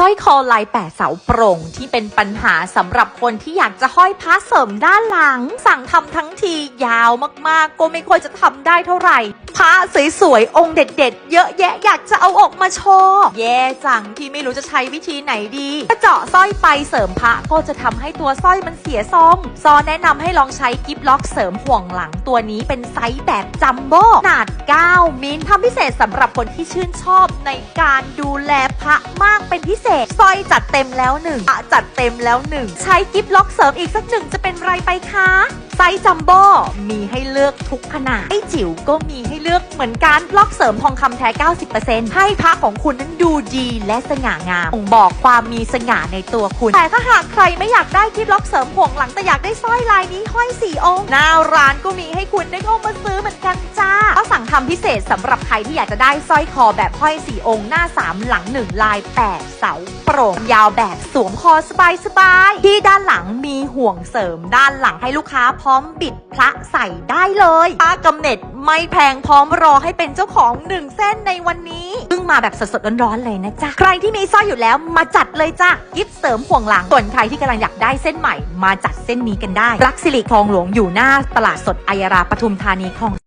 สร้อยคอลายแปดเสาโปร่งที่เป็นปัญหาสำหรับคนที่อยากจะห้อยพระเสริมด้านหลัง สั่งทำทั้งทียาวมากๆ ก็ไม่ค่อยจะทำได้เท่าไหร่ พระสวยๆ องค์เด็ดๆ เยอะแยะอยากจะเอาออกมาโชว์แย่จังที่ไม่รู้จะใช้วิธีไหนดีถ้าเจาะสร้อยไปเสริมพระก็จะทำให้ตัวสร้อยมันเสียทรงซอแนะนำให้ลองใช้กิฟล็อกเสริมห่วงหลังตัวนี้เป็นไซส์แบบจัมโบ้ขนาด 9 มิลทำพิเศษสำหรับคนที่ชื่นชอบในการดูแลพระมากเป็นพิเศษสร้อยจัดเต็มแล้วหนึ่งพระจัดเต็มแล้วหนึ่งใช้กิฟล็อกเสริมอีกสักหนึ่งจะเป็นไรไปคะไซส์จัมโบ้มีให้เลือกทุกขนาดไอจิ๋วก็มี เลือกเหมือนการบล็อกเสริมทองคำแท้ 90%ให้พระของคุณนั้นดูดีและสง่างามบ่งบอกความมีสง่าในตัวคุณ แต่ถ้าหากใครไม่อยากได้กิฟล็อกเสริมห่วงหลังแต่อยากได้สร้อยลายนี้ห้อยสี่องค์หน้าร้านก็มีให้คุณได้เข้ามาซื้อเหมือนกันจ้าำพิเศษสำหรับใครที่อยากจะได้สร้อยคอแบบห้อยสี่องค์หน้าสามหลังหนึ่งลายแปดเสาโปร่งยาวแบบสวมคอสบายสบายๆที่ด้านหลังมีห่วงเสริมด้านหลังให้ลูกค้าพร้อมบิดพระใส่ได้เลยป้ากำเน็ตไม่แพงพร้อมรอให้เป็นเจ้าของหนึ่งเส้นในวันนี้เพิ่งมาแบบสดๆร้อนๆเลยนะจ๊ะใครที่มีสร้อยอยู่แล้วมาจัดเลยจ้ะกิฟเสริมห่วงหลังส่วนใครที่กำลังอยากได้เส้นใหม่ มาจัดเส้นนี้กันได้รักสิริคลองหลวงอยู่หน้าตลาดสดอัยราปทุมธานีคลอง